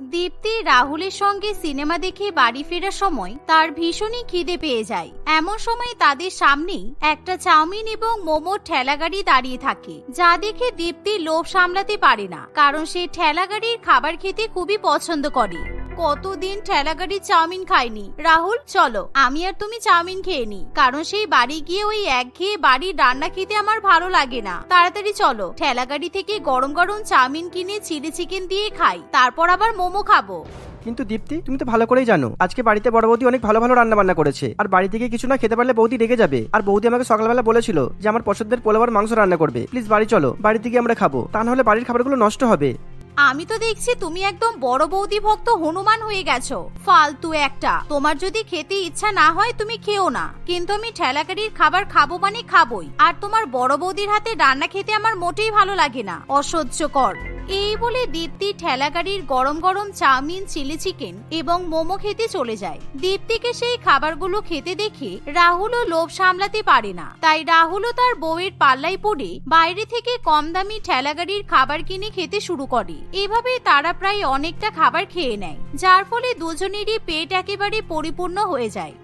দীপ্তি রাহুলের সঙ্গে সিনেমা দেখে বাড়ি ফেরার সময় তার ভীষণই খিদে পেয়ে যায়। এমন সময় তাদের সামনেই একটা চাউমিন এবং মোমোর ঠেলাগাড়ি দাঁড়িয়ে থাকে, যা দেখে দীপ্তি লোভ সামলাতে পারে না, কারণ সে ঠেলাগাড়ির খাবার খেতে খুবই পছন্দ করে। কতদিন ঠেলাগাড়ির চাউমিন খাইনি? রাহুল, চলো। আমি আর তুমি চাউমিন খেয়ে নি কারণ সেই বাড়ি গিয়ে ওই একঘেয়ে বাড়ির রান্না খেতে আমার ভালো লাগে না। তাড়াতাড়ি চলো। ঠেলাগাড়ি থেকে গরম গরম চাউমিন কিনে চিলি চিকেন দিয়ে খাই। তারপর আবার মোমো খাব। কিন্তু দীপ্তি, তুমি তো ভালো করেই জানো। আজকে বাড়িতে বড় বৌদি অনেক ভালো ভালো রান্না বান্না করেছে। আর বাড়ি থেকে কিছু না খেতে পারলে বৌদি রেগে যাবে। আর বৌদি আমাকে সকালবেলা বলেছিল যে আমার পছন্দের পোলাবার মাংস রান্না করবে। প্লিজ বাড়ি চলো। বাড়ি থেকে আমরা খাব। তা নাহলে বাড়ির খাবারগুলো নষ্ট হবে। আমি তো দেখছি তুমি একদম বড় বৌদি ভক্ত হনুমান হয়ে গেছো। ফালতু একটা। তোমার যদি খেতে ইচ্ছা না হয়, তুমি খেও না। কিন্তু আমি ঠেলাকারির খাবার খাব মানে খাবোই। আর তোমার বড় বৌদির হাতে রান্না খেতে আমার মোটেই ভালো লাগে না। অসহ্যকর। এই বলে দীপ্তি ঠেলাগাড়ির গরম গরম চাউমিন, চিলি চিকেন এবং মোমো খেতে চলে যায়। দীপ্তিকে সেই খাবারগুলো খেতে দেখে রাহুলও লোভ সামলাতে পারে না। তাই রাহুলও তার বউয়ের পাল্লাই পড়ে বাইরে থেকে কম দামি ঠেলাগাড়ির খাবার কিনে খেতে শুরু করে। এভাবে তারা প্রায় অনেকটা খাবার খেয়ে নেয়, যার ফলে দুজনেরই পেট একেবারে পরিপূর্ণ হয়ে যায়।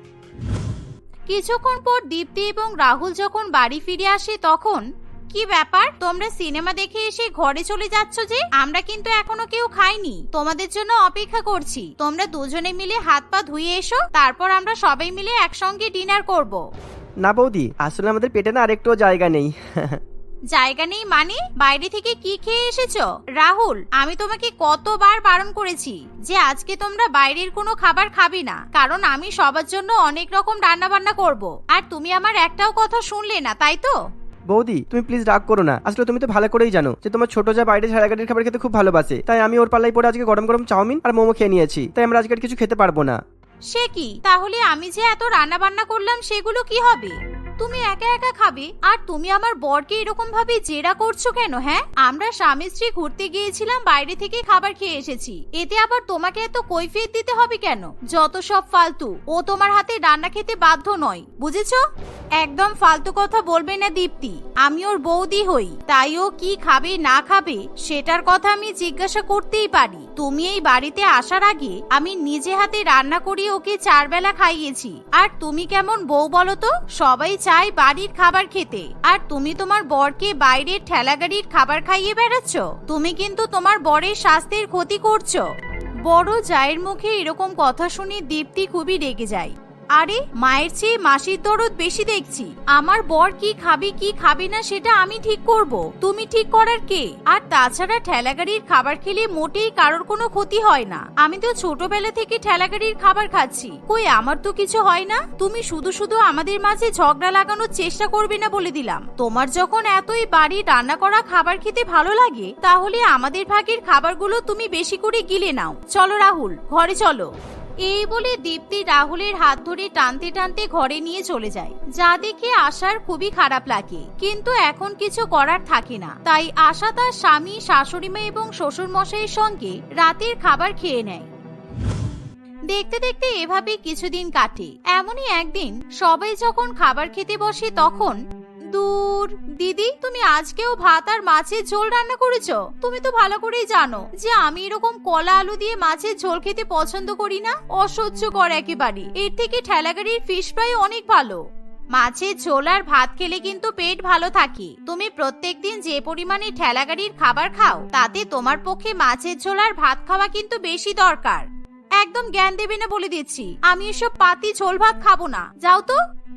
কিছুক্ষণ পর দীপ্তি এবং রাহুল যখন বাড়ি ফিরে আসে, তখন কি ব্যাপার? তোমরা সিনেমা দেখে এসে ঘরে চলে যাচ্ছ যে? আমরা কিন্তু এখনও কেউ খাইনি। তোমাদের জন্য অপেক্ষা করছি। তোমরা দুজনে মিলে হাত পা ধুয়ে এসো তারপর আমরা সবাই মিলে একসঙ্গে ডিনার করব। না বৌদি আসলে আমাদের পেটে না আরেকটুও জায়গা নেই। জায়গা নেই মানে? বাইরে থেকে কি খেয়ে এসেছ? রাহুল আমি তোমাকে কতবার বারণ করেছি যে আজকে তোমরা বাইরের কোনো খাবার খাবে না কারণ আমি সবার জন্য অনেক রকম রান্না বান্না করব। আর তুমি আমার একটাও কথা শুনলে না তাই তো? বৌদি, তুমি প্লিজ রাগ করো না। আসলে তুমি তো ভালো করেই জানো যে তোমার ছোট যা বাইরে ঝাড়াগাড়ির খাবার খেতে খুব ভালোবাসে। তাই আমি ওর পাল্লাই পরে আজকে গরম গরম চাউমিন আর মোমো খেয়ে নিয়েছি। তাই আমরা আজকে কিছু খেতে পারব না। সে কি? তাহলে আমি যে এত রান্না বান্না করলাম, সেগুলো কি হবে? তুমি একা একা খাবে? আর তুমি আমার বরকে এরকম ভাবে জেরা করছ কেন হ্যাঁ? আমরা স্বামী স্ত্রী ঘুরতে গিয়েছিলাম, বাইরে থেকে খাবার খেয়ে এসেছি। এতে আবার তোমাকে এত কৈফিয়ত দিতে হবে কেন? যত সব ফালতু। ও তোমার হাতে রান্না খেতে বাধ্য নয়, বুঝেছ? একদম ফালতু কথা বলবে না দীপ্তি। আমি ওর বৌদি হই, তাই ও কি খাবে, না খাবে, সেটার কথা আমি জিজ্ঞাসা করতেই পারি। তুমি এই বাড়িতে আসার আগে আমি নিজে হাতে রান্না করিয়ে ওকে চার বেলা খাইয়েছি। আর তুমি কেমন বউ বলো তো? সবাই চায় বাড়ির খাবার খেতে। আর তুমি তোমার বরকে বাইরের ঠেলাগাড়ির খাবার খাইয়ে বেড়াচ্ছ? তুমি কিন্তু তোমার বরের স্বাস্থ্যের ক্ষতি করছ। বড় জায়ের মুখে এরকম কথা শুনে দীপ্তি খুবই রেগে যায়। আরে, মায়ের চেয়ে মাসির দরদ বেশি দেখছি। আমার বর কি খাবে কি খাবে না সেটা আমি ঠিক করব। তুমি ঠিক করার কে? আর তাছাড়া ঠেলাগাড়ির খাবার খেলে মোটেই কারোর কোনো ক্ষতি হয় না। আমি তো ছোটবেলা থেকে ঠেলাগাড়ির খাবার খাচ্ছি। কই, আমার তো কিছু হয় না? তুমি শুধু শুধু আমাদের মাঝে ঝগড়া লাগানোর চেষ্টা করবে না বলে দিলাম। তোমার যখন এতই বাড়ি রান্না করা খাবার খেতে ভালো লাগে, তাহলে আমাদের ভাগের খাবারগুলো তুমি বেশি করে গিলে নাও। চলো রাহুল, ঘরে চলো। এই বলে দীপ্তি রাহুলের হাত ধরে টানতে টানতে ঘরে নিয়ে চলে যায়। যা দেখে আশার খুবই খারাপ লাগে। কিন্তু এখন কিছু করার থাকে না। তাই আশা তার স্বামী শাশুড়ি মা এবং শ্বশুর মশাইয়ের সঙ্গে রাতের খাবার খেয়ে নেয়। দেখতে দেখতে এভাবে কিছুদিন কাটে। এমনই একদিন সবাই যখন খাবার খেতে বসে তখন দূর। দিদি, তুমি আজকেও ভাত আর মাছের ঝোল রান্না করেছ? তুমি তো ভালো করেই জানো যে আমি এরকম কলা আলু দিয়ে মাছের ঝোল খেতে পছন্দ করি না। অসহ্যকর একেবারে। এর থেকে ঠেলাগাড়ির ফিশ ফ্রাই অনেক ভালো। মাছের ঝোল আর ভাত খেলে কিন্তু পেট ভালো থাকে। তুমি প্রত্যেক দিন যে পরিমাণে ঠেলাগাড়ির খাবার খাও, তাতে তোমার পক্ষে মাছের ঝোল আর ভাত খাওয়া কিন্তু বেশি দরকার। একদম জ্ঞান দেবে না বলে দিচ্ছি। আমি এসব পাতি ঝোল ভাত খাব না। যাও তো।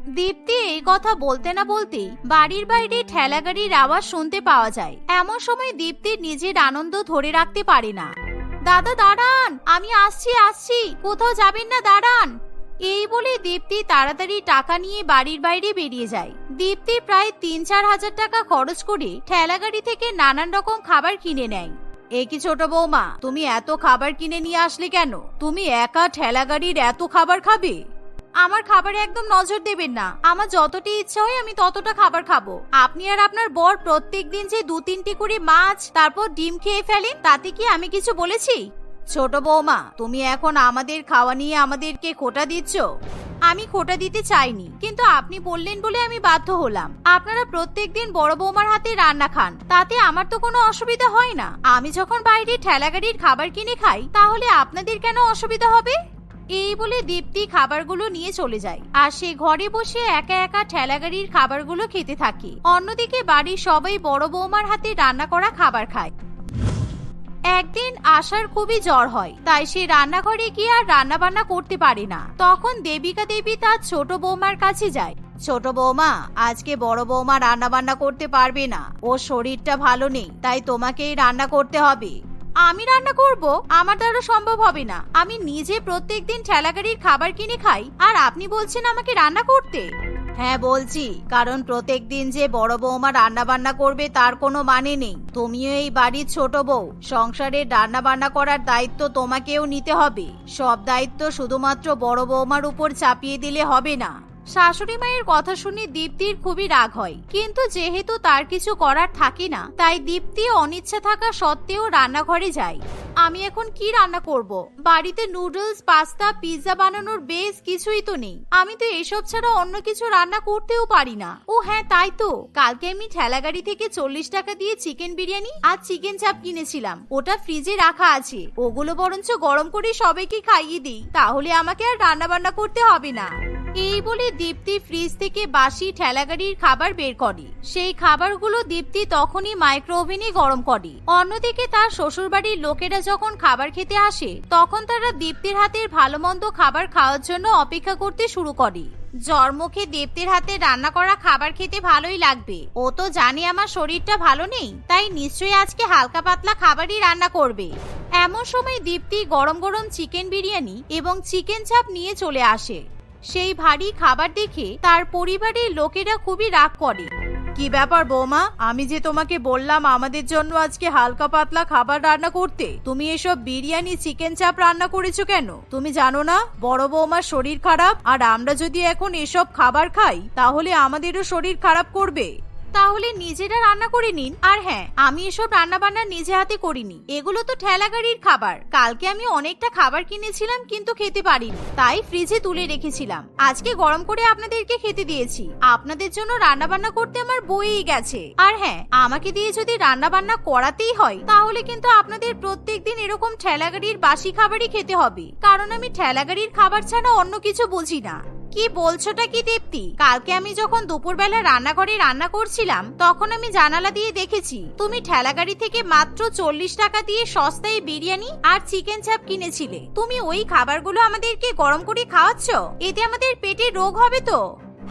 দীপ্তি এই কথা বলতে না বলতেই বাড়ির বাইরে ঠেলাগাড়ির আওয়াজ শুনতে পাওয়া যায়। এমন সময় দীপ্তির নিজের আনন্দ ধরে রাখতে পারে না। দাদা, দাঁড়ান! আমি আসছি আসছি। কোথাও যাবেন না, দাঁড়ান! এই বলে দীপ্তি তাড়াতাড়ি টাকা নিয়ে বাড়ির বাইরে বেরিয়ে যায়। দীপ্তি প্রায় তিন চার হাজার টাকা খরচ করে ঠেলাগাড়ি থেকে নানান রকম খাবার কিনে নেয়। এ কি ছোট বৌমা? তুমি এত খাবার কিনে নিয়ে আসলে কেন? তুমি একা ঠেলাগাড়ির এত খাবার খাবে? আমার খাবারে একদম নজর দেবেন না। আমার যতটি ইচ্ছা হয় আমি ততটা খাবার খাব। আপনি আর আপনার বর প্রত্যেক দিন যে দু তিনটি করে মাছ, তারপর ডিম খেয়ে ফেলেন তাতে কি আমি কিছু বলেছি? ছোট বৌমা, তুমি এখন আমাদের খাওয়া নিয়ে আমাদেরকে খোটা দিচ্ছ? আমি খোটা দিতে চাইনি, কিন্তু আপনি বললেন বলে আমি বাধ্য হলাম। আপনারা প্রত্যেক দিন বড় বৌমার হাতে রান্না খান, তাতে আমার তো কোনো অসুবিধা হয় না। আমি যখন বাইরে ঠেলা গাড়ির খাবার কিনে খাই, তাহলে আপনাদের কেন অসুবিধা হবে? এই বলে দীপ্তি খাবারগুলো নিয়ে চলে যায়, আর সে ঘরে বসে একা একা ঠেলা গাড়ির খাবারগুলো খেতে থাকে। অন্যদিকে বাড়ির সবাই বড় বৌমার হাতে রান্না করা খাবার খায়। একদিন আশার খুবই জ্বর হয়, তাই সে রান্নাঘরে গিয়ে আর রান্না বান্না করতে পারে না। তখন দেবিকা দেবী তার ছোট বৌমার কাছে যায়। ছোট বৌমা, আজকে বড় বৌমা রান্না বান্না করতে পারবে না। ওর শরীরটা ভালো নেই, তাই তোমাকেই রান্না করতে হবে। আমি রান্না করব, আমার দ্বারা সম্ভব হবে না। আমি নিজে প্রত্যেকদিন ঠেলাগাড়ির খাবার কিনে খাই, আর আপনি বলছেন আমাকে রান্না করতে? হ্যাঁ বলছি, কারণ প্রত্যেক দিন যে বড় বৌমা রান্না বান্না করবে তার কোনো মানে নেই। তুমিও এই বাড়ির ছোট বউ। সংসারে রান্না বান্না করার দায়িত্ব তোমাকেও নিতে হবে। সব দায়িত্ব শুধুমাত্র বড় বৌমার উপর চাপিয়ে দিলে হবে না। শাশুড়ি মায়ের কথা শুনে দীপ্তির খুবই রাগ হয়। কিন্তু যেহেতু তার কিছু করার থাকে না, তাই দীপ্তি অনিচ্ছা থাকা সত্ত্বেও রান্নাঘরে যায়। আমি এখন কি রান্না করব? বাড়িতে নুডলস, পাস্তা, পিৎজা বানানোর বেশ কিছুই তো নেই। আমি তো এসব ছাড়া অন্য কিছু রান্না করতেও পারি না। ও হ্যাঁ তাই তো। কালকে আমি ঠেলাগাড়ি থেকে চল্লিশ টাকা দিয়ে চিকেন বিরিয়ানি আর চিকেন চাপ কিনেছিলাম। ওটা ফ্রিজে রাখা আছে। ওগুলো বরঞ্চ গরম করে সবাইকে খাইয়ে দিই। তাহলে আমাকে আর রান্না বান্না করতে হবে না। এই বলে দীপ্তি ফ্রিজ থেকে বাসি ঠেলাগাড়ির খাবার বের করে। সেই খাবারগুলো দীপ্তি তখনই মাইক্রো ওভেনে গরম করে। অন্যদিকে তার শ্বশুরবাড়ির লোকেরা যখন খাবার খেতে আসে, তখন তারা দীপ্তির হাতের ভালো মন্দ খাবার খাওয়ার জন্য অপেক্ষা করতে শুরু করে। জ্বর মুখে দেবতির হাতে রান্না করা খাবার খেতে ভালোই লাগবে। ও তো জানে আমার শরীরটা ভালো নেই, তাই নিশ্চয়ই আজকে হালকা পাতলা খাবারই রান্না করবে। এমন সময় দীপ্তি গরম গরম চিকেন বিরিয়ানি এবং চিকেন চাপ নিয়ে চলে আসে। সেই ভারী খাবার দেখে তার পরিবারের লোকেরা খুবই রাগ করে। কি ব্যাপার বৌমা? আমি যে তোমাকে বললাম আমাদের জন্য আজকে হালকা পাতলা খাবার রান্না করতে, তুমি এসব বিরিয়ানি, চিকেন চাপ রান্না করেছ কেন? তুমি জানো না, বড় বৌমার শরীর খারাপ, আর আমরা যদি এখন এসব খাবার খাই, তাহলে আমাদেরও শরীর খারাপ করবে। তাহলে নিজেরা রান্না করে নিন। আর হ্যাঁ আমি এসব রান্না বান্না নিজে হাতে করিনি। এগুলো তো ঠেলা গাড়ির খাবার। কালকে আমি অনেকটা খাবার কিনেছিলাম কিন্তু খেতে পারিনি। তাই ফ্রিজে তুলে রেখেছিলাম। আজকে গরম করে আপনাদেরকে খেতে দিয়েছি। আপনাদের জন্য রান্না বান্না করতে আমার বইই গেছে। আর হ্যাঁ আমাকে দিয়ে যদি রান্না বান্না করাতেই হয়, তাহলে কিন্তু আপনাদের প্রত্যেক দিন এরকম ঠেলা গাড়ির বাসি খাবারই খেতে হবে। কারণ আমি ঠেলা গাড়ির খাবার ছাড়া অন্য কিছু বুঝি না। কি বলছোটা কি দীপ্তি? কালকে আমি যখন দুপুরবেলা রান্নাঘরে রান্না করছিলাম, তখন আমি জানালা দিয়ে দেখেছি, তুমি ঠেলাগাড়ি থেকে মাত্র চল্লিশ টাকা দিয়ে সস্তায় বিরিয়ানি আর চিকেন চাপ কিনেছিলে। তুমি ওই খাবারগুলো আমাদেরকে গরম করে খাওয়াচ্ছ? এতে আমাদের পেটে রোগ হবে তো?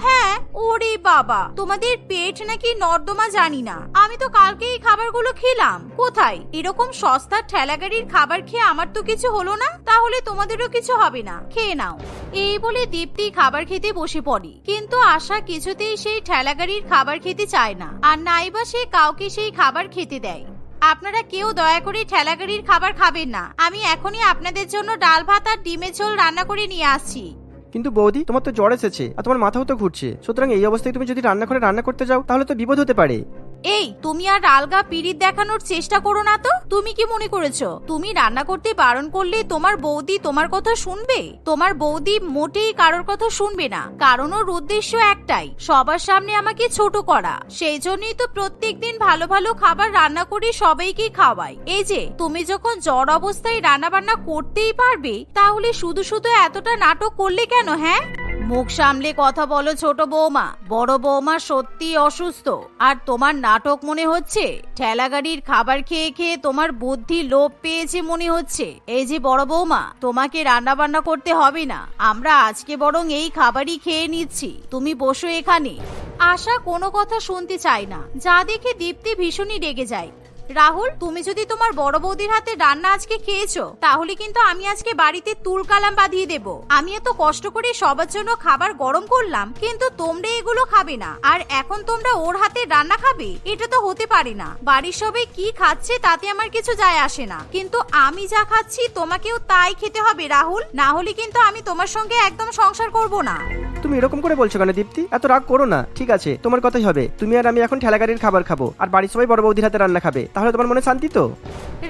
হ্যাঁ ওরে বাবা। তোমাদের পেট নাকি নর্দমা জানি না। আমি তো কালকে এই খাবারগুলো খেলাম। কোথায়? এরকম সস্তার ঠেলাগাড়ির খাবার খেয়ে আমার তো কিছু হলো না? তাহলে তোমাদেরও কিছু হবে না। খেয়ে নাও। এই বলে দীপ্তি খাবার খেতে বসে পড়ে। কিন্তু আশা কিছুতেই সেই ঠেলাগাড়ির খাবার খেতে চায় না। আর নাইবা সে কাউকে সেই খাবার খেতে দেয়। আপনারা কেউ দয়া করে ঠেলাগাড়ির খাবার খাবেন না। আমি এখনই আপনাদের জন্য ডাল ভাত আর ডিমের ঝোল রান্না করে নিয়ে আসছি। কিন্তু বৌদি, তোমার তো জ্বর এসেছে আর তোমার মাথাও তো ঘুরছে। সুতরাং এই অবস্থায় তুমি যদি রান্নাঘরে রান্না করতে যাও, তাহলে তো বিপদ হতে পারে। এই, তুমি আর আলগা পিরিত দেখানোর চেষ্টা করো না তো। তুমি কি মনে করেছ? তুমি রান্না করতে বারণ করলে তোমার বৌদি তোমার কথা শুনবে? তোমার বৌদি মোটেই কারোর কথা শুনবে না। কারণ ওর উদ্দেশ্য একটাই, সবার সামনে আমাকে ছোট করা। সেই জন্যই তো প্রত্যেক দিন ভালো ভালো খাবার রান্না করে সবাইকে খাওয়াই। এই যে, তুমি যখন জ্বর অবস্থায় রান্না বান্না করতেই পারবে, তাহলে শুধু শুধু এতটা নাটক করলে কেন হ্যাঁ? মুখ সামলে কথা বলো ছোট বৌমা। বড় বৌমা সত্যি অসুস্থ। আর তোমার নাটক মনে হচ্ছে? ঠেলা গাড়ির খাবার খেয়ে খেয়ে তোমার বুদ্ধি লোপ পেয়েছে মনে হচ্ছে। এই যে বড় বৌমা, তোমাকে রান্না বান্না করতে হবে না। আমরা আজকে বরং এই খাবারই খেয়ে নিচ্ছি। তুমি বসো এখানে। আশা কোনো কথা শুনতে চায় না। যা দেখে দীপ্তি ভীষণই রেগে যায়। রাহুল, তুমি যদি তোমার বড় বৌদির হাতে রান্না আজকে খেয়েছো, তাহলে কিন্তু আমি আজকে বাড়িতে তুল কালাম বাঁধিয়ে দেব। আমি এত কষ্ট করে সবার জন্য খাবার গরম করলাম, কিন্তু তোমরা এগুলো খাবে না। আর এখন তোমরা ওর হাতে রান্না খাবে? এটা তো হতে পারে না। বাড়ির সবাই কি খাচ্ছে তাতে আমার কিছু যায় আসে না। কিন্তু আমি যা খাচ্ছি, তোমাকেও তাই খেতে হবে, রাহুল। না হলে কিন্তু আমি তোমার সঙ্গে একদম সংসার করব না। তুমি এরকম করে বলছো কেন দীপ্তি? এত রাগ করো না। ঠিক আছে, তোমার কথাই হবে। তুমি আর আমি এখন ঠেলাগাড়ির খাবার খাব। আর বাড়ির সবাই বড় বৌদির হাতে রান্না খাবে। তাহলে তোমার মনে শান্তি তো?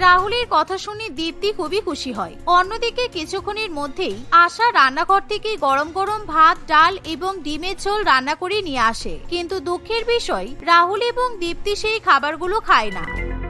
রাহুলের কথা শুনে দীপ্তি খুবই খুশি হয়। অন্যদিকে কিছুক্ষণের মধ্যেই আশা রান্নাঘর থেকে গরম গরম ভাত, ডাল এবং ডিমের ঝোল রান্না করে নিয়ে আসে। কিন্তু দুঃখের বিষয়, রাহুল এবং দীপ্তি সেই খাবারগুলো খায় না।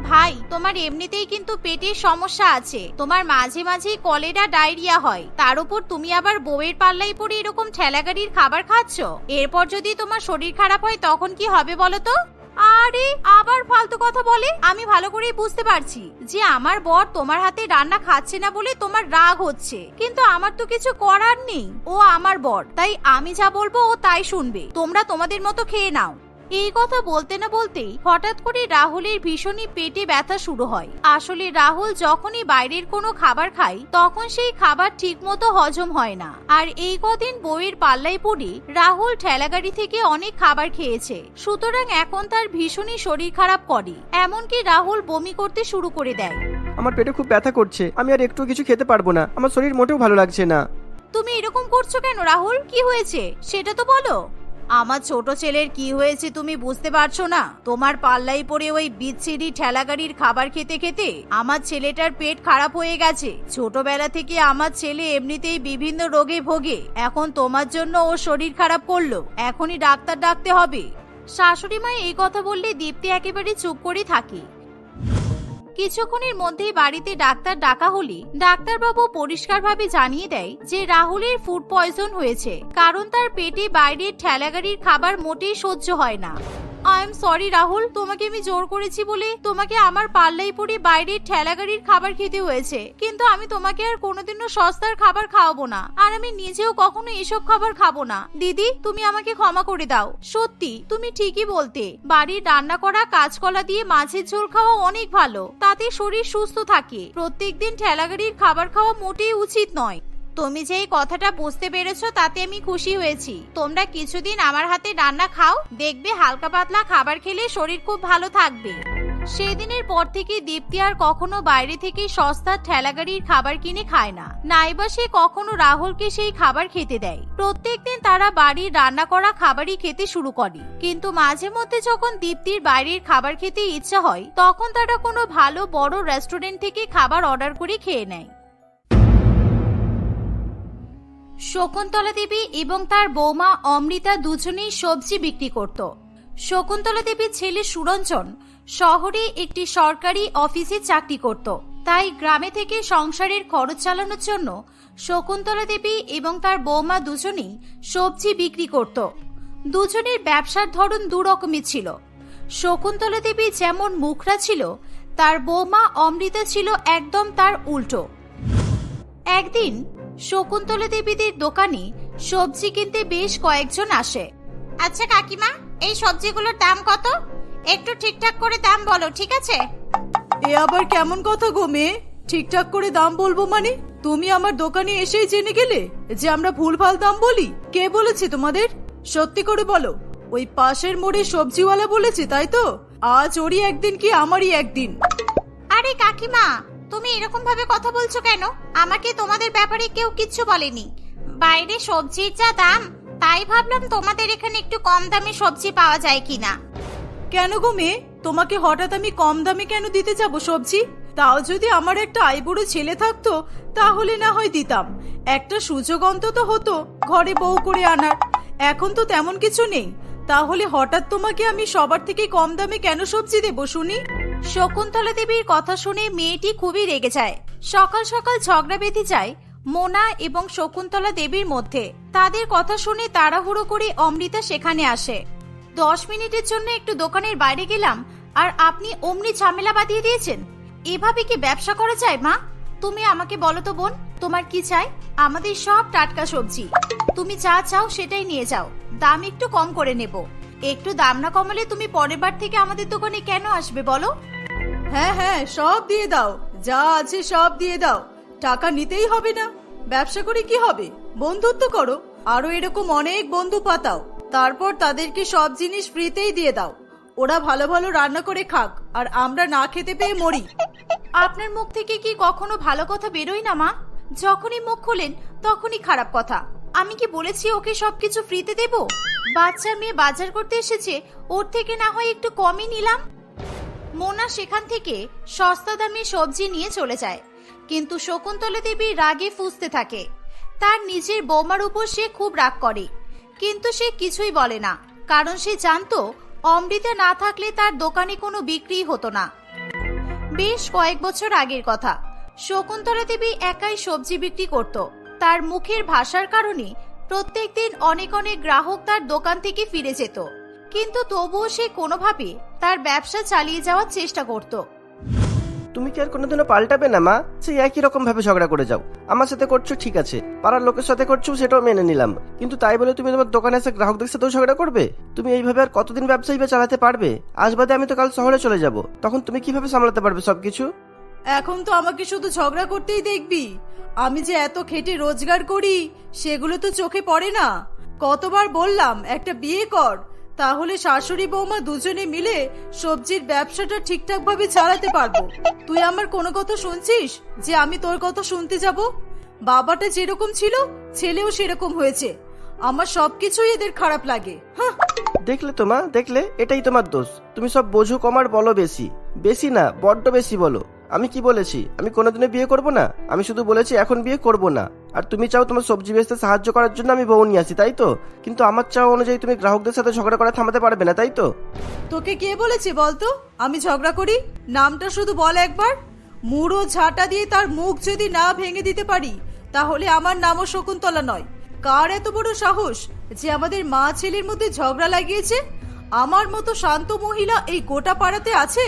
ভাই, তোমার এমনিতেই কিন্তু পেটের সমস্যা আছে। তোমার মাঝে মাঝে কলেরা ডায়রিয়া হয়। তার উপর তুমি আবার বউয়ের পাল্লাই পড়ে এরকম ঠেলাগাড়ির খাবার খাচ্ছ? এরপর যদি তোমার শরীর খারাপ হয় তখন কি হবে বলো তো? আরে, আবার ফালতু কথা বলে? আমি ভালো করেই বুঝতে পারছি যে আমার বর তোমার হাতে রান্না খাচ্ছে না বলে তোমার রাগ হচ্ছে। কিন্তু আমার তো কিছু করার নেই। ও আমার বর, তাই আমি যা বলব ও তাই শুনবে। তোমরা তোমাদের মতো খেয়ে নাও। এই কথা বলতে না বলতেই হঠাৎ করে রাহুলের ভীষণই পেটে ব্যথা শুরু হয়। আসলে রাহুল যখনই বাইরের কোনো খাবার খায় তখন সেই খাবার ঠিকমতো হজম হয় না। আর এই কদিন বইয়ের পাল্লাই পড়ে রাহুল ঠেলাগাড়ি থেকে অনেক খাবার খেয়েছে। সুতরাং এখন তার ভীষণই শরীর খারাপ করে। এমনকি রাহুল বমি করতে শুরু করে দেয়। আমার পেটে খুব ব্যথা করছে। আমি আর একটু কিছু খেতে পারব না। আমার শরীর মোটেও ভালো লাগছে না। তুমি এরকম করছ কেন রাহুল? কি হয়েছে? সেটা তো বলো। আমার ছোট ছেলের কি হয়েছে তুমি বুঝতে পারছ না? তোমার পাল্লাই পড়ে ওই বিচ্ছিরি ঠেলাগাড়ির খাবার খেতে খেতে আমার ছেলেটার পেট খারাপ হয়ে গেছে। ছোটবেলা থেকে আমার ছেলে এমনিতেই বিভিন্ন রোগে ভোগে। এখন তোমার জন্য ও শরীর খারাপ করল। এখনই ডাক্তার ডাকতে হবে। শাশুড়ি মা এই কথা বললে দীপ্তি একেবারে চুপ করে থাকে। কিছুক্ষণের মধ্যেই বাড়িতে ডাক্তার ডাকা হলে ডাক্তারবাবু পরিষ্কারভাবে জানিয়ে দেয় যে রাহুলের ফুড পয়জন হয়েছে, কারণ তার পেটে বাইরের ঠেলাগাড়ির খাবার মোটেই সহ্য হয় না। আই এম সরি রাহুল তোমাকে আমি জোর করেছি বলে তোমাকে আমার পাল্লাই পড়ে বাইরের ঠেলাগাড়ির খাবার খেতে হয়েছে। কিন্তু আমি তোমাকে আর কোনোদিনও সস্তার খাবার খাওয়াবো না। আর আমি নিজেও কখনো এসব খাবার খাব না। দিদি, তুমি আমাকে ক্ষমা করে দাও। সত্যি, তুমি ঠিকই বলতে। বাড়ির রান্না করা, কাঁচকলা দিয়ে মাছের ঝোল খাওয়া অনেক ভালো। তাতে শরীর সুস্থ থাকে। প্রত্যেকদিন ঠেলাগাড়ির খাবার খাওয়া মোটেই উচিত নয়। তুমি যে এই কথাটা বুঝতে পেরেছ, তাতে আমি খুশি হয়েছি। তোমরা কিছুদিন আমার হাতে রান্না খাও, দেখবে হালকা পাতলা খাবার খেলে শরীর খুব ভালো থাকবে। সেদিনের পর থেকে দীপ্তি আর কখনো বাইরে থেকে সস্তার ঠেলাগাড়ির খাবার কিনে খায় না। নাইবা সে কখনো রাহুলকে সেই খাবার খেতে দেয়। প্রত্যেকদিন তারা বাড়ির রান্না করা খাবারই খেতে শুরু করে। কিন্তু মাঝে মধ্যে যখন দীপ্তির বাইরের খাবার খেতে ইচ্ছা হয়, তখন তারা কোনো ভালো বড় রেস্টুরেন্ট থেকে খাবার অর্ডার করে খেয়ে নেয়। শকুন্তলা দেবী এবং তার বৌমা অমৃতা দুজনেই সবজি বিক্রি করত। শকুন্তলা দেবীর ছেলে সুরঞ্জন শহরে একটি সরকারি অফিসে চাকরি করত। তাই গ্রামে থেকে সংসারের খরচ চালানোর জন্য শকুন্তলা দেবী এবং তার বৌমা দুজনেই সবজি বিক্রি করত। দুজনের ব্যবসার ধরন দু রকমের ছিল। শকুন্তলা দেবী যেমন মুখরা ছিল, তার বৌমা অমৃতা ছিল একদম তার উল্টো। একদিন শকুন্তলা দেবীদের দোকানে সবজি কিনতে বেশ কয়েকজন আসে। আচ্ছা কাকিমা এই সবজিগুলোর দাম কত? একটু ঠিকঠাক করে দাম বলো ঠিক আছে? এ আবার কেমন কথা গো মেয়ে? ঠিকঠাক করে দাম বলব মানে? তুমি আমার দোকানে এসেই জেনে গেলে যে আমরা ভুলভাল দাম বলি। কে বলেছে তোমাদের? সত্যি করে বলো ওই পাশের মোড়ে সবজিওয়ালা বলেছে তাই তো? আজ ওরই একদিন কি আমারই একদিন? আরে কাকিমা তুমি এরকম ভাবে কথা বলছো কেন? আমাকে তোমাদের ব্যাপারে কেউ কিচ্ছু বলেনি। বাইরে সবজির যা দাম, তাই ভাবলাম তোমাদের এখানে একটু কম দামে সবজি পাওয়া যায় কিনা। কেন গো মেয়ে? তোমাকে হঠাৎ আমি কম দামে কেন দিতে যাব সবজি? তাও যদি আমার একটা আইবুড়ো ছেলে থাকতো, তাহলে না হয় দিতাম। একটা সুযোগ অন্তত হতো ঘরে বউ করে আনার। এখন তো তেমন কিছু নেই। তাহলে হঠাৎ তোমাকে আমি সবার থেকে কম দামে কেন সবজি দেবো, শুনি? শকুন্তলা দেবীর কথা শুনে মেয়েটি খুবই রেগে যায়। সকাল সকাল ঝগড়া বেঁধে যায় মোনা এবং শকুন্তলা দেবীর মধ্যে। তাদের কথা শুনে তাড়াহুড়ো করে অমৃতা সেখানে আসে। দশ মিনিটের জন্য একটু দোকানের বাইরে গেলাম, আর আপনি অমনি ঝামেলা বাঁধিয়ে দিয়েছেন? এভাবে কি ব্যবসা করা যায়, মা? তুমি আমাকে বলো তো বোন, তোমার কি চাই? আমাদের সব টাটকা সবজি। তুমি যা চাও সেটাই নিয়ে যাও, দাম একটু কম করে নেব। একটু দাম না কমালে তুমি পরের বার থেকে আমাদের দোকানে কেন আসবে বলো? হ্যাঁ হ্যাঁ সব দিয়ে দাও। যা আছে সব দিয়ে দাও। টাকা নিতেই হবে না। ব্যবসা করে কি হবে? বন্ধুত্ব করো। আরও এরকম অনেক বন্ধু পাতাও। তারপর তাদেরকে সব জিনিস ফ্রিতেই দিয়ে দাও। ওরা ভালো ভালো রান্না করে খাক আর আমরা না খেতে পেয়ে মরি। আপনার মুখ থেকে কি কখনো ভালো কথা বেরোয় না মা? যখনই মুখ খোলেন তখনই খারাপ কথা। আমি কি বলেছি ওকে সবকিছু ফ্রিতে দেব? বাচ্চা মেয়ে বাজার করতে এসেছে, ওর থেকে না হয় একটু কমই নিলাম। মোনা সেখান থেকে সস্তা দামি সবজি নিয়ে চলে যায়। কিন্তু শকুন্তলা দেবী রাগে ফুঁসতে থাকে। তার নিজের বৌমার উপর সে খুব রাগ করে। কিন্তু সে কিছুই বলে না, কারণ সে জানতো অমৃতা না থাকলে তার দোকানে কোনো বিক্রি হতো না। বেশ কয়েক বছর আগের কথা, শকুন্তলা দেবী একাই সবজি বিক্রি করত। তার মুখের ভাষার কারণে প্রত্যেকদিন অনেক অনেক গ্রাহক তার দোকান থেকে ফিরে যেত। কিন্তু তবুও সে কোনোভাবে তার ব্যবসা চালিয়ে যাওয়ার চেষ্টা করত। তুমি কি আর কোনোদিনও পাল্টাবে না, মা? সেই একই রকম ভাবে ঝগড়া করে যাও। আমার সাথে করছ, ঠিক আছে। পাড়ার লোকের সাথে করছ, সেটাও মেনে নিলাম। কিন্তু তাই বলে তুমি তোমার দোকানে এসে গ্রাহকদের সাথেও ঝগড়া করবে? তুমি এইভাবে আর কতদিন ব্যবসায়ী চালাতে পারবে? আজ বাদে আমি তো কাল শহরে চলে যাব। তখন তুমি কীভাবে সামলাতে পারবে সবকিছু? এখন তো আমাকে শুধু ঝগড়া করতেই দেখবি। আমি যে এত খেটে রোজগার করি, সেগুলো তো চোখে পড়ে না। কতবার বললাম, একটা বিয়ে কর। তাহলে শাশুড়ি বৌমা দুজনে মিলে সবজির ব্যবসাটা ঠিকঠাক ভাবে চালাতে পারব। তুই আমার কোনো কথা শুনছিস? যে আমি তোর কথা শুনতে যাব? বাবাটা যেরকম ছিল, ছেলেও সেরকম হয়েছে। আমার সবকিছুই এদের খারাপ লাগে। হাহ। দেখলে তো মা, দেখলে, এটাই তোমার দোষ। তুমি সব বোঝো কমার বলো বেশি। বেশি না, বড্ড বেশি বলো। আমি কি বলেছি? আমি কোনোদিনও বিয়ে করব না। আমি শুধু বলেছি এখন বিয়ে করব না। আর তুমি চাও তোমার সবজি বেচতে সাহায্য করার জন্য আমি বউ নিয়ে আসি তাই তো? কিন্তু আমার চাও অনুযায়ী তুমি গ্রাহকদের সাথে ঝগড়া করা থামাতে পারবে না তাই তো? তোকে কে বলেছে বলতো? আমি ঝগড়া করি? নামটা শুধু বল একবার। মুড়ো ঝাঁটা দিয়ে তার মুখ যদি না ভেঙে দিতে পারি তাহলে আমার নামও শকুন্তলা নয়। কার এত বড় সাহস যে আমাদের মা ছেলের মধ্যে ঝগড়া লাগিয়েছে? আমার মতো শান্ত মহিলা এই গোটা পাড়াতে আছে?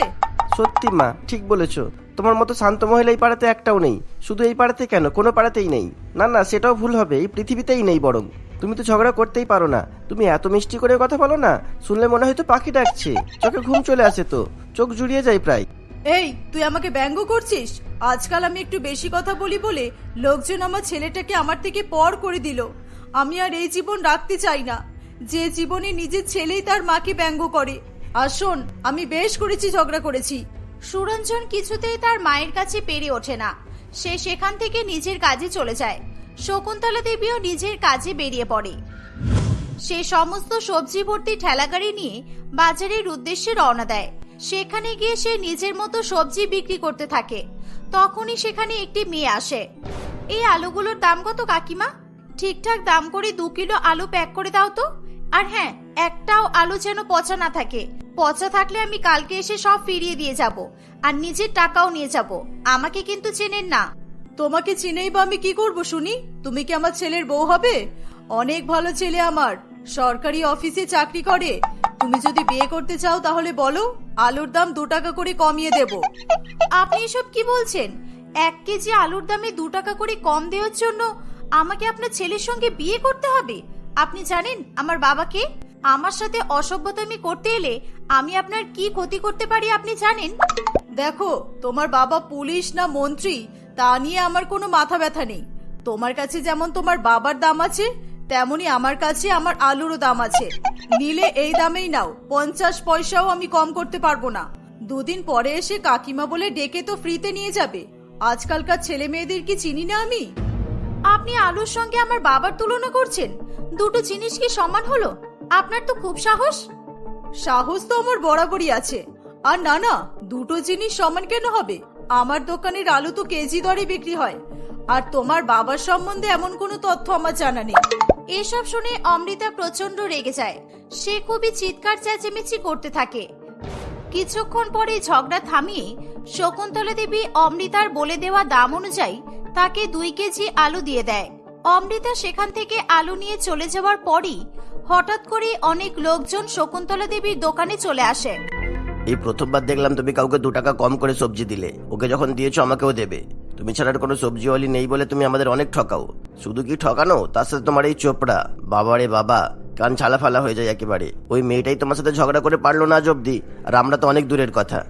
সত্যি মা ঠিক বলেছ। তোমার মতো শান্ত মহিলা এই পাড়াতে একটাও নেই। শুধু এই পাড়াতে কেন? কোনো পাড়াতেই নেই। না না, সেটাও ভুল হবে। এই পৃথিবীতেই নেই বরং। তুমি তো ঝগড়া করতেই পারো না। তুমি এত মিষ্টি করে কথা বলো না। শুনলে মনে হয় তো পাখি ডাকছে। চোখে ঘুম চলে আসে তো। চোখ জুড়িয়ে যায় প্রায়। এই, তুই আমাকে ব্যঙ্গ করছিস? আজকাল আমি একটু বেশি কথা বলি বলে লোকজন আমার ছেলেটাকে আমার থেকে পর করে দিল। আমি আর এই জীবন রাখতে চাই না। যে জীবনে নিজের ছেলেই তার মাকে ব্যঙ্গ করে। আর শোন, আমি বেশ করেছি ঝগড়া করেছি। সুরঞ্জন কিছুতেই তার মায়ের কাছে পেরে ওঠে না। সে সেখান থেকে নিজের কাজে চলে যায়। শকুন্তলা দেবীও নিজের কাজে বেরিয়ে পড়ে। সে সমস্ত সবজি ভর্তি ঠেলাগাড়ি নিয়ে বাজারের উদ্দেশ্যে রওনা দেয়। সেখানে গিয়ে সে নিজের মতো সবজি বিক্রি করতে থাকে। তখনই সেখানে একটি মেয়ে আসে। এই আলুগুলোর দাম কত কাকিমা? ঠিকঠাক দাম করে দু কিলো আলু প্যাক করে দাও তো। আর হ্যাঁ একটাও আলু যেন পচা না থাকে। পচা থাকলে আমি কালকে এসে সব ফিরিয়ে দিয়ে যাব আর নিজের টাকাও নিয়ে যাব। আমাকে কিন্তু চেনেন না। তোমাকে চিনেই বা আমি কি করব শুনি? তুমি কি আমার ছেলের বউ হবে? অনেক ভালো ছেলে আমার। সরকারি অফিসে চাকরি করে। তুমি যদি বিয়ে করতে চাও তাহলে বলো আলুর দাম দু টাকা করে কমিয়ে দেব। আপনি এসব কি বলছেন? এক কেজি আলুর দামে দু টাকা করে কম দেওয়ার জন্য আমাকে আপনার ছেলের সঙ্গে বিয়ে করতে হবে? আপনি জানেন আমার বাবাকে? আমার সাথে অসভ্যতামি করতে এলে আমি আপনার কি ক্ষতি করতে পারি আপনি জানেন? দেখো, তোমার বাবা পুলিশ না মন্ত্রী, তা নিয়ে আমার কোনো মাথা ব্যথা নেই। তোমার কাছে যেমন তোমার বাবার দাম আছে তেমনি আমার কাছে আমার আলুরও দাম আছে। নিলে এই দামেই নাও, পঞ্চাশ পয়সাও আমি কম করতে পারব না। দুদিন পরে এসে কাকিমা বলে ডেকে তো ফ্রিতে নিয়ে যাবে। আজকালকার ছেলে মেয়েদের কি চিনি না আমি? আপনি আলুর সঙ্গে আমার বাবার তুলনা করছেন? দুটো জিনিস কি সমান হলো? আপনার তো খুব সাহস। সাহস তো আমার বরাবরই আছে। আর না না দুটো জিনিস সমান কেন হবে? আমার দোকানের আলু তো কেজি দরে বিক্রি হয়। আর তোমার বাবার সম্বন্ধে এমন কোনো তথ্য আমার জানা নেই। এসব শুনে অমৃতা প্রচণ্ড রেগে যায়। সে খুবই চিৎকার চেঁচেমেচি করতে থাকে। কিছুক্ষণ পরে ঝগড়া থামিয়ে শকুন্তলা দেবী অমৃতার বলে দেওয়া দাম অনুযায়ী তাকে দুই কেজি আলু দিয়ে দেয়। অমৃতা সেখান থেকে আলু নিয়ে চলে যাওয়ার পরই হঠাৎ করে অনেক লোকজন শকুন্তলা দেবীর দোকানে চলে আসে। এই প্রথমবার দেখলাম তুমি কাউকে দু টাকা কম করে সবজি দিলে। ওকে যখন দিয়েছ আমাকেও দেবে। তুমি ছাড়ার কোনো সবজিওয়ালি নেই বলে তুমি আমাদের অনেক ঠকাও। শুধু কি ঠকানো? তার সাথে তোমার এই চোপড়া। বাবারে বাবা, কান ছালা ফালা হয়ে যায় একেবারে। ওই মেয়েটাই তোমার সাথে ঝগড়া করে পারল না আজ অব্দি আর আমরা তো অনেক দূরের কথা।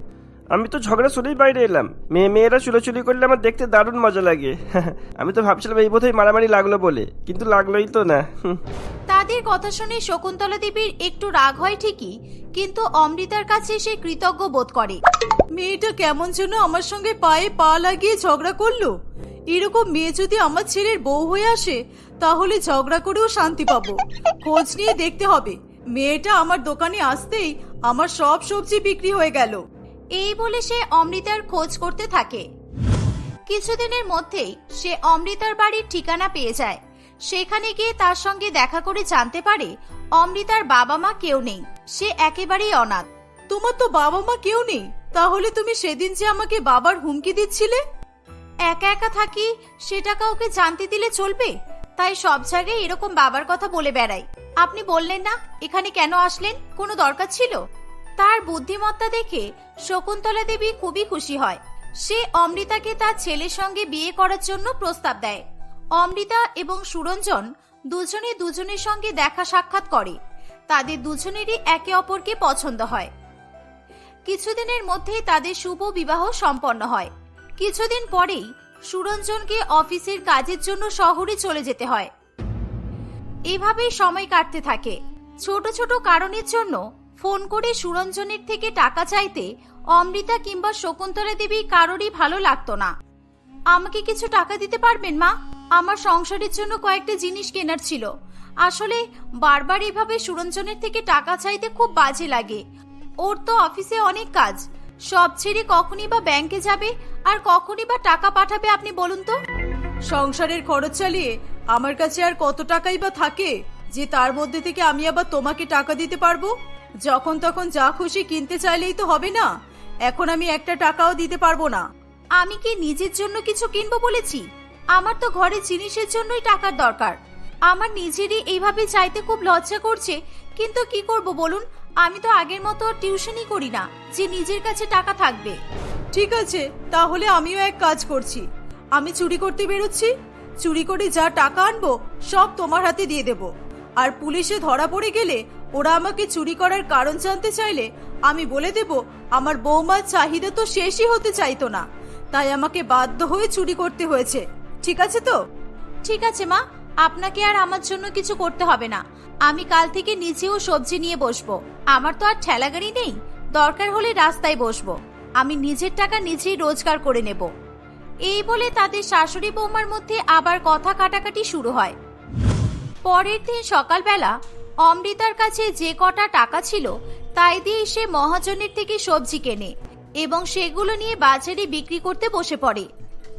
আমি তো ঝগড়া শুনেই বাইরে এলাম। মেয়ে মেয়েরা চুলোচুলি করলে আমার দেখতে দারুণ মজা লাগে। আমি তো ভাবছিলাম এই বোধহয় মারামারি লাগল বলে কিন্তু লাগলোই তো না। তাদের কথা শুনে শকুন্তলা দেবীর একটু রাগ হয় ঠিকই কিন্তু অমৃতার কাছে সে কৃতজ্ঞ বোধ করে। মেয়েটা কেমন যেন আমার সঙ্গে পায়ে পা লাগিয়ে ঝগড়া করল। এরকম মেয়ে যদি আমার ছেলের বউ হয়ে আসে তাহলে ঝগড়া করেও শান্তি পাবো। খোঁজ নিয়ে দেখতে হবে। মেয়েটা আমার দোকানে আসতেই আমার সব সবজি বিক্রি হয়ে গেল। এই বলে সে অমৃতার খোঁজ করতে থাকে। কিছুদিনের মধ্যেই সে অমৃতার বাড়ির ঠিকানা পেয়ে যায়। সেখানে গিয়ে তার সঙ্গে দেখা করে জানতে পারে অমৃতার বাবা মা কেউ নেই। সে একেবারেই অনাথ। তোমার তো বাবা মা কেউ নেই? তাহলে তুমি সেদিন যে আমাকে বাবার হুমকি দিচ্ছিলে? একা একা থাকি সেটা কাউকে জানতে দিলে চলবে? তাই সব জায়গায় এরকম বাবার কথা বলে বেড়াই। আপনি বললেন না এখানে কেন আসলেন? কোনো দরকার ছিল? তার বুদ্ধিমত্তা দেখে শকুন্তলা দেবী খুবই খুশি হয়। সে অমৃতাকে তার ছেলের সঙ্গে বিয়ে করার জন্য প্রস্তাব দেয়। অমৃতা এবং সুরঞ্জন দুজনে দুজনের সঙ্গে দেখা সাক্ষাৎ করে। তাদের দুজনেরই একে অপরকে পছন্দ হয়। কিছুদিনের মধ্যেই তাদের শুভ বিবাহ সম্পন্ন হয়। কিছুদিন পরেই সুরঞ্জনকে অফিসের কাজের জন্য শহরে চলে যেতে হয়। এভাবেই সময় কাটতে থাকে। ছোট ছোট কারণের জন্য ফোন করে সুরঞ্জনের থেকে টাকা চাইতে অমৃতা কিংবা শকুন্তলা দেবী কারোরই ভালো লাগতো না। আমাকে কিছু টাকা দিতে পারবেন, মা? আমার সংসারের জন্য কয়েকটা জিনিস কেনার ছিল। আসলে বারবার এভাবে সুরঞ্জনের থেকে টাকা চাইতে খুব বাজে লাগে। ওর তো অফিসে অনেক কাজ। সব ছেড়ে কখনই বা ব্যাংকে যাবে আর কখনই বা টাকা পাঠাবে, আপনি বলুন তো? সংসারের খরচ চালিয়ে আমার কাছে আর কত টাকাই বা থাকে যে তার মধ্যে থেকে আমি আবার তোমাকে টাকা দিতে পারব? যখন তখন যা খুশি কিনতে চাইলেই তো হবে না। এখন আমি একটা টাকাও দিতে পারব না। আমি কি নিজের জন্য কিছু কিনবো বলেছি? আমার তো ঘরে জিনিসের জন্যই টাকার দরকার। আমার নিজেরই এইভাবে চাইতে খুব লজ্জা করছে কিন্তু কি করব বলুন? আমি তো আগের মতো টিউশনই করি না যে নিজের কাছে টাকা থাকবে। ঠিক আছে তাহলে আমিও এক কাজ করছি। আমি চুরি করতে বেরোচ্ছি। চুরি করে যা টাকা আনব সব তোমার হাতে দিয়ে দেব। আর পুলিশে ধরা পড়ে গেলে ওরা আমাকে চুরি করার কারণ জানতে চাইলে আমি বলে দেব, আমার বৌমার চাহিদা তো শেষই হতে চাইতো না। তাই আমাকে বাধ্য হয়ে চুরি করতে হয়েছে। ঠিক আছে তো? ঠিক আছে, মা। আপনাকে আর আমার জন্য কিছু করতে হবে না। আমি কাল থেকে নিজেও সবজি নিয়ে বসবো। আমার তো আর ঠেলা গাড়ি নেই। দরকার হলে রাস্তায় বসবো। আমি নিজের টাকা নিজেই রোজগার করে নেব। এই বলে তাদের শাশুড়ি বৌমার মধ্যে আবার কথা কাটাকাটি শুরু হয়। পরের দিন সকালবেলা অমৃতার কাছে যে কটা টাকা ছিল, তাই দিয়ে সে মহাজনের থেকে সবজি কেনে এবং সেগুলো নিয়ে বাজারে বিক্রি করতে বসে পড়ে।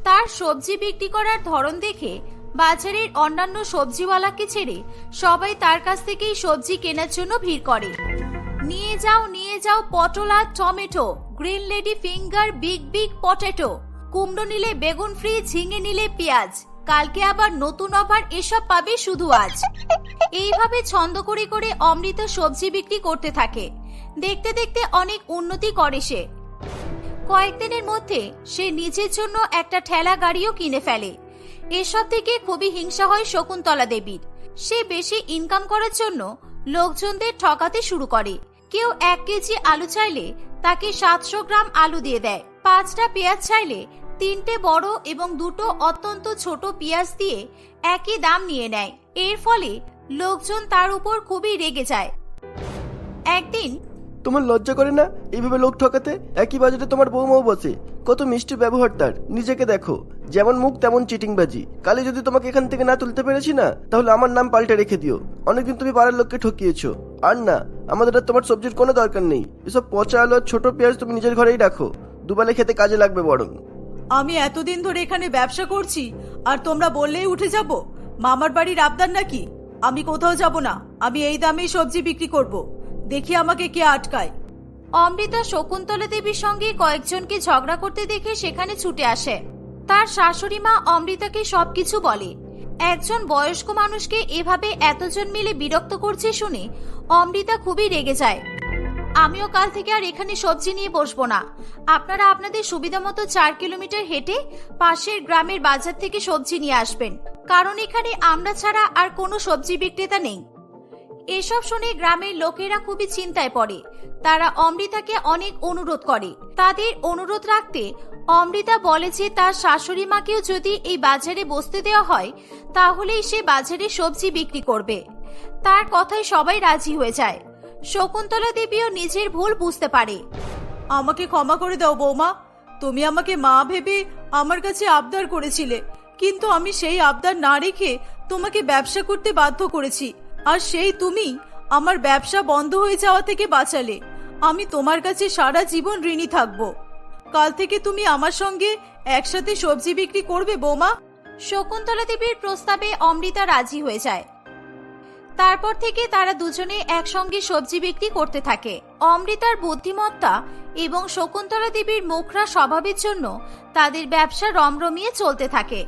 তার সবজি বিক্রি করার ধরন দেখে বাজারের অন্যান্য সবজিওয়ালাকে ছেড়ে সবাই তার কাছ থেকেই সবজি কেনার জন্য ভিড় করে। নিয়ে যাও নিয়ে যাও, পটল আর tomato, green lady finger, big big potato, কুমড়ো নিলে বেগুন ফ্রি, ঝিঙে নিলে পেঁয়াজ কালকে আবার নতুন অফার এসব পাবে শুধু আজ। এইভাবে ছন্দ করে করে অমৃত সবজি বিক্রি করতে থাকে। দেখতে দেখতে অনেক উন্নতি করে সে। কয়েকদিনের মধ্যে সে নিজের জন্য একটা ঠেলা গাড়িও কিনে ফেলে। এসব থেকে খুবই হিংসা হয় শকুন্তলা দেবীর। সে বেশি ইনকাম করার জন্য লোকজনদের ঠকাতে শুরু করে। কেউ এক কেজি আলু চাইলে তাকে সাতশো গ্রাম আলু দিয়ে দেয়। পাঁচটা পেঁয়াজ চাইলে তিনটে বড় এবং দুটো অত্যন্ত ছোট পেঁয়াজ দিয়ে একই দাম নিয়ে নেয়। এর ফলে লোকজন তার উপর খুবই রেগে যায়। একদিন তোমার লজ্জা করে না? এইভাবে লোক ঠকাতে? একই বাজারে তোমার বৌমাও বসে। কত মিষ্টি ব্যবহার তার। নিজেকে দেখো। যেমন মুখ, তেমন চিটিংবাজি। কালে যদি তোমাকে এখান থেকে না তুলতে পেরেছি না, তাহলে আমার নাম পাল্টে রেখে দিও। অনেকদিন তুমি পাড়ার লোককে ঠকিয়েছো। আর না, আমাদের আর তোমার সবজির কোনো দরকার নেই। এসব পচা আলো ছোট পেঁয়াজ তুমি নিজের ঘরেই রাখো। দুবেলা খেতে কাজে লাগবে বরং। আমি এতদিন ধরে এখানে ব্যবসা করছি, আর তোমরা বললেই উঠে যাব। মামার বাড়ির আবদার নাকি? আমি কোথাও যাব না, আমি এই দামেই সবজি বিক্রি করব। দেখি আমাকে কে আটকায়। অমৃতা শকুন্তলা দেবীর সঙ্গে কয়েকজনকে ঝগড়া করতে দেখে সেখানে ছুটে আসে। তার শাশুড়ি মা অমৃতাকে সবকিছু বলে। একজন বয়স্ক মানুষকে এভাবে এতজন মিলে বিরক্ত করছে শুনে অমৃতা খুবই রেগে যায়। আমিও কাল থেকে আর এখানে সবজি নিয়ে বসবো না। আপনারা আপনাদের সুবিধা মতো চার কিলোমিটার হেঁটে পাশের গ্রামের বাজার থেকে সবজি নিয়ে আসবেন। কারণ এখানে আমরা ছাড়া আর কোনো সবজি বিক্রেতা নেই। এসব শুনে গ্রামের লোকেরা খুবই চিন্তায় পড়ে। তারা অমৃতাকে অনেক অনুরোধ করে। তাদের অনুরোধ রাখতে অমৃতা বলে যে তার শাশুড়ি মাকেও যদি এই বাজারে বসতে দেওয়া হয়, তাহলেই সে বাজারে সবজি বিক্রি করবে। তার কথায় সবাই রাজি হয়ে যায়। শকুন্তলা দেবীও নিজের ভুল বুঝতে পারে। আমাকে ক্ষমা করে দাও বৌমা। তুমি আমাকে মা ভেবে আমার কাছে আবদার করেছিলে কিন্তু আমি সেই আবদার না রেখে তোমাকে ব্যবসা করতে বাধ্য করেছি। আর সেই তুমি আমার ব্যবসা বন্ধ হয়ে যাওয়া থেকে বাঁচালে। আমি তোমার কাছে সারা জীবন ঋণী থাকব। কাল থেকে তুমি আমার সঙ্গে একসাথে সবজি বিক্রি করবে বৌমা। শকুন্তলা দেবীর প্রস্তাবে অমৃতা রাজি হয়ে যায়। তারপর থেকে তারা দুজনে একসঙ্গে সবজি বিক্রি করতে থাকে। অমৃতার বুদ্ধিমত্তা এবং শকুন্তলা দেবীর মুখরা স্বভাবের জন্য তাদের ব্যবসা রমরমিয়ে চলতে থাকে।